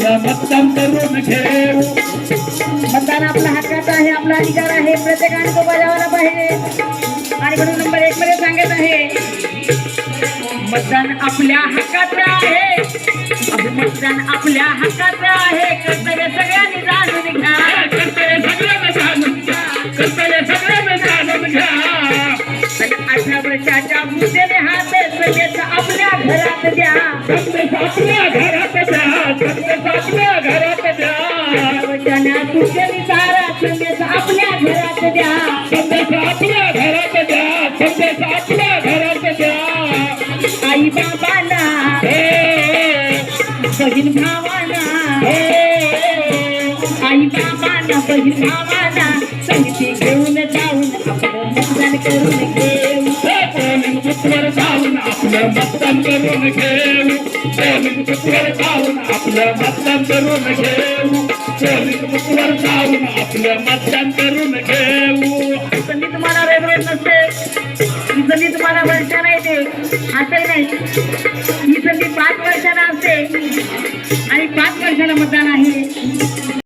आपलं मतदान करून घेऊ. मतदान आपला हक्काचा आहे आपला अधिकार आहे. प्रत्येकाने तो बजावला पाहिजे. आणि म्हणून नंबर एक मध्ये सांगत आहे मतदान आपल्या हक्काचं आहे. मतदान आपल्या हक्काचं आहे. कर्तव्य सगळ्यांनी जाणून घ्या. कर्तव्य सगळ्यांना जाणून घ्या. कर्तव्य सगळ्यांना जाणून घ्या. अठरा वर्षाच्या मुद्द्याने हात संदेश आपल्या घरात द्या. संदेश आपल्या वर्षाच्या सूचनेनुसार संदेश आपल्या घरात द्या. संदेश आपल्या घरात द्या. संदेश आपल्या घरात द्या. आई बाबांना. हे, बहीण भावांना. हे, आई बाबांना बहीण भावांना संगती घेऊन जाऊन आपलं मतदान करून घेऊ. जाऊन आपलं मतदान करून घेऊ? पोलिंग जाऊन आपलं मतदान करून घेऊ जाऊन आपलं मतदान करून घेऊ संधी तुम्हाला रेल्वेत नसते ही संधी तुम्हाला वर्षाला येते असंही नाही ही संधी पाच वर्षाला असते आणि पाच वर्षाला मतदान आहे